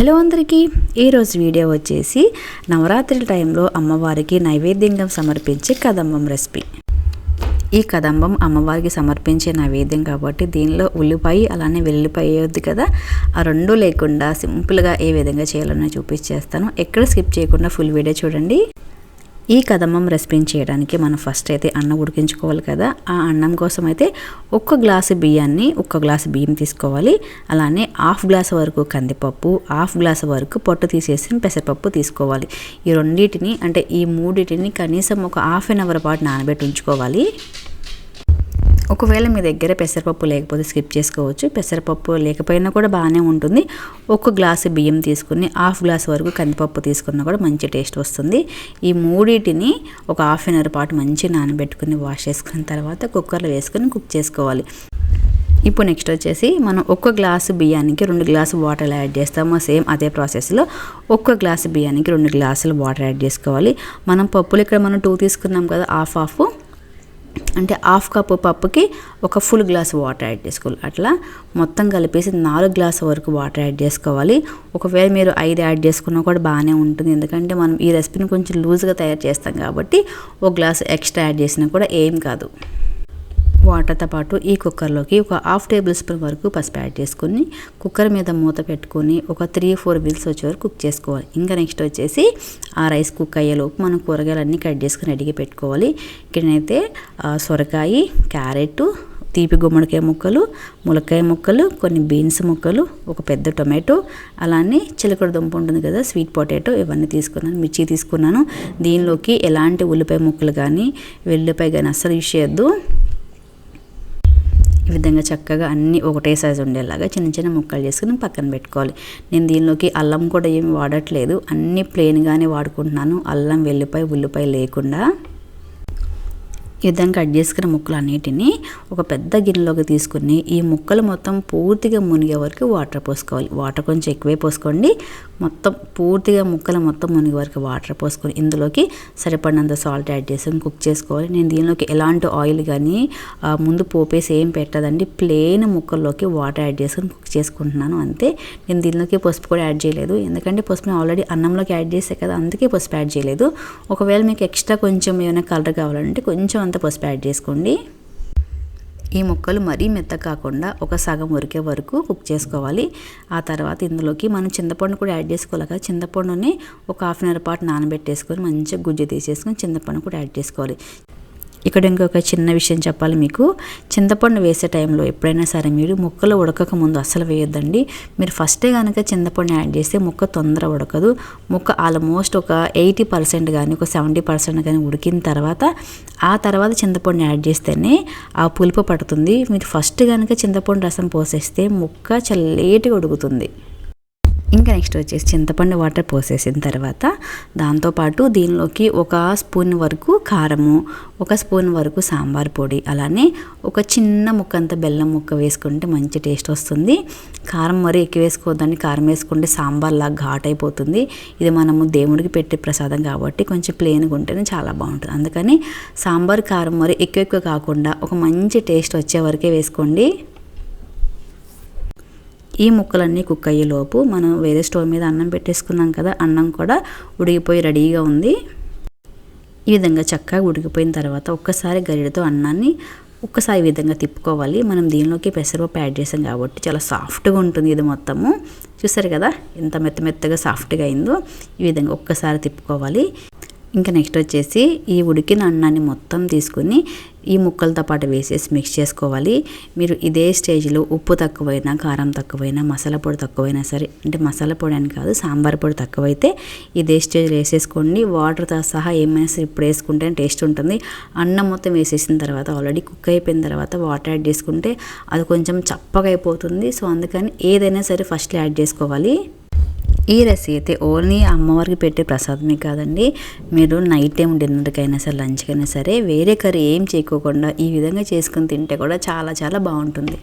Hello అందరికీ. ఈరోజు video వచ్చేసి నవరాత్రి టైంలో అమ్మవారికి నైవేద్యంగా సమర్పించే కదంబం రెసిపీ. ఈ కదంబం అమ్మవారికి సమర్పించే నైవేద్యం కాబట్టి దీనిలో ఉల్లిపాయ అలానే వెల్లిపాయ వేయొద్దు కదా. ఆ రెండు లేకుండా సింపుల్గా ఏ విధంగా చేయాలో చూపించేస్తాను ఎక్కడ స్కిప్ చేయకుండా ఫుల్ వీడియో చూడండి. ఈ కదమ్మం రెసిపీని చేయడానికి మనం ఫస్ట్ అయితే అన్నం ఉడికించుకోవాలి కదా. ఆ అన్నం కోసం అయితే ఒక్క గ్లాసు బియ్యాన్ని ఒక్క గ్లాసు బియ్యం తీసుకోవాలి. అలానే హాఫ్ గ్లాస్ వరకు కందిపప్పు హాఫ్ గ్లాస్ వరకు పొట్టు తీసేసిన పెసరపప్పు తీసుకోవాలి. ఈ రెండింటిని అంటే ఈ మూడింటిని కనీసం ఒక హాఫ్ అన్ అవర్ పాటు నానబెట్టి ఉంచుకోవాలి. ఒకవేళ మీ దగ్గర పెసరపప్పు లేకపోతే స్కిప్ చేసుకోవచ్చు. పెసరపప్పు లేకపోయినా కూడా బాగానే ఉంటుంది. ఒక గ్లాసు బియ్యం తీసుకుని హాఫ్ గ్లాస్ వరకు కందిపప్పు తీసుకున్నా కూడా మంచి టేస్ట్ వస్తుంది. ఈ మూడింటిని ఒక హాఫ్ అన్ అవర్ పాటు మంచి నానబెట్టుకుని వాష్ చేసుకున్న తర్వాత కుక్కర్లో వేసుకొని కుక్ చేసుకోవాలి. ఇప్పుడు నెక్స్ట్ వచ్చేసి మనం ఒక్క గ్లాసు బియ్యానికి రెండు గ్లాసు వాటర్ యాడ్ చేస్తాము. సేమ్ అదే ప్రాసెస్లో ఒక్క గ్లాసు బియ్యానికి రెండు గ్లాసులు వాటర్ యాడ్ చేసుకోవాలి. మనం పప్పులు ఇక్కడ మనం టూ తీసుకున్నాం కదా హాఫ్ హాఫ్. అంటే హాఫ్ కప్పు పప్పుకి ఒక ఫుల్ గ్లాస్ వాటర్ యాడ్ చేసుకోవాలి. అట్లా మొత్తం కలిపేసి నాలుగు గ్లాస్ వరకు వాటర్ యాడ్ చేసుకోవాలి. ఒకవేళ మీరు ఐదు యాడ్ చేసుకున్నా కూడా బాగానే ఉంటుంది. ఎందుకంటే మనం ఈ రెసిపీని కొంచెం లూజ్గా తయారు చేస్తాం కాబట్టి ఒక గ్లాస్ ఎక్స్ట్రా యాడ్ చేసినా కూడా ఏం కాదు. వాటర్తో పాటు ఈ కుక్కర్లోకి ఒక హాఫ్ టేబుల్ స్పూన్ వరకు పసుపు యాడ్ చేసుకుని కుక్కర్ మీద మూత పెట్టుకొని ఒక త్రీ ఫోర్ విల్స్ వచ్చే వరకు కుక్ చేసుకోవాలి. ఇంకా నెక్స్ట్ వచ్చేసి ఆ రైస్ కుక్ అయ్యేలోపు మనం కూరగాయలన్నీ కట్ చేసుకుని అడిగి పెట్టుకోవాలి. ఇక్కడనైతే సొరకాయ క్యారెట్ తీపి గుమ్మడికాయ ముక్కలు ములక్కాయ ముక్కలు కొన్ని బీన్స్ ముక్కలు ఒక పెద్ద టొమాటో అలానే చిలకడ దుంప ఉంటుంది కదా స్వీట్ పొటాటో ఇవన్నీ తీసుకున్నాను మిర్చి తీసుకున్నాను. దీనిలోకి ఎలాంటి ఉల్లిపాయ ముక్కలు కానీ వెల్లిపాయ కానీ అస్సలు యూస్ చేయొద్దు. ఈ విధంగా చక్కగా అన్నీ ఒకటే సైజు ఉండేలాగా చిన్న చిన్న ముక్కలు చేసుకుని పక్కన పెట్టుకోవాలి. నేను దీనిలోకి అల్లం కూడా ఏమి వాడట్లేదు. అన్నీ ప్లెయిన్గానే వాడుకుంటున్నాను. అల్లం వెల్లిపాయ ఉల్లిపాయ లేకుండా. ఈ విధంగా కట్ చేసుకున్న ముక్కలు అన్నిటిని ఒక పెద్ద గిన్నెలోకి తీసుకుని ఈ ముక్కలు మొత్తం పూర్తిగా మునిగే వరకు వాటర్ పోసుకోవాలి. వాటర్ కొంచెం ఎక్కువే పోసుకోండి. మొత్తం పూర్తిగా ముక్కలు మొత్తం మునిగి వరకు వాటర్ పోసుకొని ఇందులోకి సరిపడినంత సాల్ట్ యాడ్ చేసుకొని కుక్ చేసుకోవాలి. నేను దీనిలోకి ఎలాంటి ఆయిల్ కానీ ముందు పోపేసి ఏం పెట్టదండి. ప్లెయిన్ ముక్కల్లోకి వాటర్ యాడ్ చేసుకొని కుక్ చేసుకుంటున్నాను. అంతే. నేను దీనిలోకి పసుపు కూడా యాడ్ చేయలేదు. ఎందుకంటే పసుపు ఆల్రెడీ అన్నంలోకి యాడ్ చేసే కదా అందుకే పసుపు యాడ్ చేయలేదు. ఒకవేళ మీకు ఎక్స్ట్రా కొంచెం ఏమైనా కలర్ కావాలంటే కొంచెం అంత పసుపు యాడ్ చేసుకోండి. ఈ ముక్కలు మరీ మెత్త కాకుండా ఒక సగం ఉరికే వరకు కుక్ చేసుకోవాలి. ఆ తర్వాత ఇందులోకి మనం చింతపండు కూడా యాడ్ చేసుకోవాలి కదా. చింతపండుని ఒక హాఫ్ అన్ అవర్ పాటు నానబెట్టేసుకొని మంచిగా గుజ్జు తీసేసుకొని చింతపండు కూడా యాడ్ చేసుకోవాలి. ఇక్కడ ఇంకొక చిన్న విషయం చెప్పాలి మీకు. చింతపండు వేసే టైంలో ఎప్పుడైనా సరే మీరు ముక్కలు ఉడకక ముందు అస్సలు వేయొద్దండి. మీరు ఫస్టే కనుక చింతపండు యాడ్ చేస్తే ముక్క తొందర ఉడకదు. ముక్క ఆల్మోస్ట్ ఒక ఎయిటీ పర్సెంట్ కానీ ఒక సెవెంటీ పర్సెంట్ కానీ ఉడికిన తర్వాత ఆ తర్వాత చింతపండు యాడ్ చేస్తేనే ఆ పులుపు పడుతుంది. మీరు ఫస్ట్ కనుక చింతపండు రసం పోసేస్తే ముక్క చల్లేటిగా ఉడుకుతుంది. ఇంకా నెక్స్ట్ వచ్చేసి చింతపండు వాటర్ పోసేసిన తర్వాత దాంతోపాటు దీనిలోకి ఒక స్పూన్ వరకు కారము ఒక స్పూన్ వరకు సాంబార్ పొడి అలానే ఒక చిన్న ముక్క అంత బెల్లం ముక్క వేసుకుంటే మంచి టేస్ట్ వస్తుంది. కారం మరీ ఎక్కువ వేసుకోవద్దని కారం వేసుకుంటే సాంబార్ లాగా ఘాట్ అయిపోతుంది ఇది మనము దేవుడికి పెట్టే ప్రసాదం కాబట్టి కొంచెం ప్లెయిన్గా ఉంటేనే చాలా బాగుంటుంది. అందుకని సాంబార్ కారం మరి ఎక్కువ ఎక్కువ కాకుండా ఒక మంచి టేస్ట్ వచ్చే వరకే వేసుకోండి. ఈ ముక్కలన్నీ కుక్ అయ్యేలోపు మనం వేరే స్టవ్ మీద అన్నం పెట్టేసుకున్నాం కదా అన్నం కూడా ఉడికిపోయి రెడీగా ఉంది. ఈ విధంగా చక్కగా ఉడికిపోయిన తర్వాత ఒక్కసారి గరిడతో అన్నాన్ని ఒక్కసారి విధంగా తిప్పుకోవాలి. మనం దీనిలోకి పెసరపప్పు యాడ్ చేసాం కాబట్టి చాలా సాఫ్ట్గా ఉంటుంది ఇది మొత్తము. చూసారు కదా ఎంత మెత్త మెత్తగా సాఫ్ట్గా అయిందో. ఈ విధంగా ఒక్కసారి తిప్పుకోవాలి. ఇంకా నెక్స్ట్ వచ్చేసి ఈ ఉడికిన అన్నాన్ని మొత్తం తీసుకుని ఈ ముక్కలతో పాటు వేసేసి మిక్స్ చేసుకోవాలి. మీరు ఇదే స్టేజ్లో ఉప్పు తక్కువైనా కారం తక్కువైనా మసాలా పొడి తక్కువైనా సరే అంటే మసాలా పొడి అని కాదు సాంబార్ పొడి తక్కువైతే ఇదే స్టేజ్లో వేసేసుకోండి. వాటర్తో సహా ఏమైనా సరే ఇప్పుడు వేసుకుంటే టేస్ట్ ఉంటుంది. అన్నం మొత్తం వేసేసిన తర్వాత ఆల్రెడీ కుక్ అయిపోయిన తర్వాత వాటర్ యాడ్ చేసుకుంటే అది కొంచెం చప్పగా అయిపోతుంది. సో అందుకని ఏదైనా సరే ఫస్ట్లో యాడ్ చేసుకోవాలి. ఈ రెసిపీ అయితే ఓన్లీ అమ్మవారికి పెట్టే ప్రసాదమే కాదండి. మీరు నైట్ టైం డిన్నర్కైనా సరే లంచ్కైనా సరే వేరే కర్రీ ఏం చేయకోకుండా ఈ విధంగా చేసుకుని తింటే కూడా చాలా చాలా బాగుంటుంది.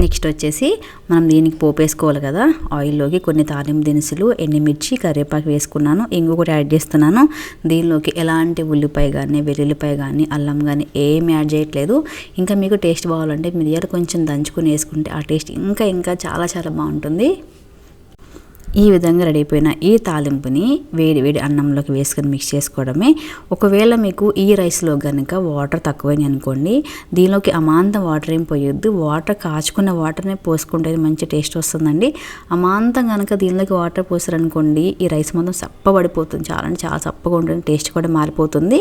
నెక్స్ట్ వచ్చేసి మనం దీనికి పోపేసుకోవాలి కదా. ఆయిల్లోకి కొన్ని తాలింపు దినుసులు ఎండిమిర్చి కరివేపాకు వేసుకున్నాను. ఇంకొకటి యాడ్ చేస్తున్నాను. దీనిలోకి ఎలాంటి ఉల్లిపాయ కానీ వెల్లుల్లిపాయ కానీ అల్లం కానీ ఏం యాడ్ చేయట్లేదు. ఇంకా మీకు టేస్ట్ బాగాలంటే మిరియాలు కొంచెం దంచుకుని వేసుకుంటే ఆ టేస్ట్ ఇంకా ఇంకా చాలా చాలా బాగుంటుంది. ఈ విధంగా రెడీ అయిపోయిన ఈ తాలింపుని వేడి వేడి అన్నంలోకి వేసుకొని మిక్స్ చేసుకోవడమే. ఒకవేళ మీకు ఈ రైస్లో కనుక వాటర్ తక్కువైంది అనుకోండి దీనిలోకి అమాంతం వాటర్ ఏం పోయొద్దు. వాటర్ కాచుకున్న వాటర్నే పోసుకుంటే మంచి టేస్ట్ వస్తుందండి. అమాంతం కనుక దీనిలోకి వాటర్ పోసారనుకోండి ఈ రైస్ మొత్తం చప్పబడిపోతుంది. చాలా అంటే చాలా చప్పగా ఉంటుంది టేస్ట్ కూడా మారిపోతుంది.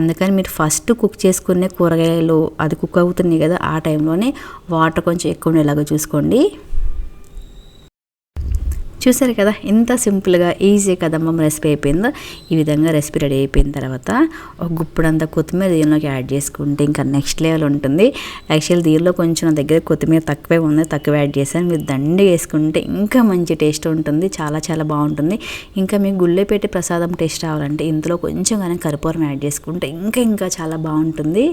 అందుకని మీరు ఫస్ట్ కుక్ చేసుకునే కూరగాయలు అది కుక్ అవుతున్నాయి కదా ఆ టైంలోనే వాటర్ కొంచెం ఎక్కువ ఉండేలాగా చూసుకోండి. చూసారు కదా ఎంత సింపుల్గా ఈజీ కదమ్మ రెసిపీ అయిపోయిందో. ఈ విధంగా రెసిపీ రెడీ అయిపోయిన తర్వాత ఒక గుప్పుడంతా కొత్తిమీర దీనిలోకి యాడ్ చేసుకుంటే ఇంకా నెక్స్ట్ లెవెల్ ఉంటుంది. యాక్చువల్ దీనిలో కొంచెం నా దగ్గర కొత్తిమీర తక్కువే ఉంది తక్కువ యాడ్ చేశాను. మీరు దండి వేసుకుంటే ఇంకా మంచి టేస్ట్ ఉంటుంది చాలా చాలా బాగుంటుంది. ఇంకా మీకు గుళ్ళెపేట ప్రసాదం టేస్ట్ రావాలంటే ఇందులో కొంచెం కానీ కర్పూరం యాడ్ చేసుకుంటే ఇంకా ఇంకా చాలా బాగుంటుంది.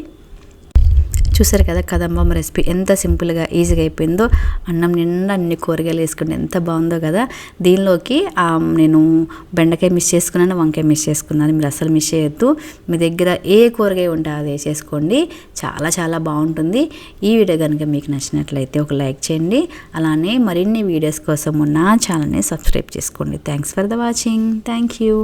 చూసారు కదా కదంబం రెసిపీ ఎంత సింపుల్గా ఈజీగా అయిపోయిందో. అన్నం నిండా అన్ని కూరగాయలు వేసుకుంటే ఎంత బాగుందో కదా. దీనిలోకి నేను బెండకాయ మిస్ చేసుకున్నాను వంకాయ మిస్ చేసుకున్నాను. మీరు అసలు మిస్ చేయొద్దు. మీ దగ్గర ఏ కూరగాయ ఉంటే అది వేసేసుకోండి. చాలా చాలా బాగుంటుంది. ఈ వీడియో కనుక మీకు నచ్చినట్లయితే ఒక లైక్ చేయండి. అలానే మరిన్ని వీడియోస్ కోసం నా ఛానల్ని సబ్స్క్రైబ్ చేసుకోండి. Thanks for the watching. Thank you.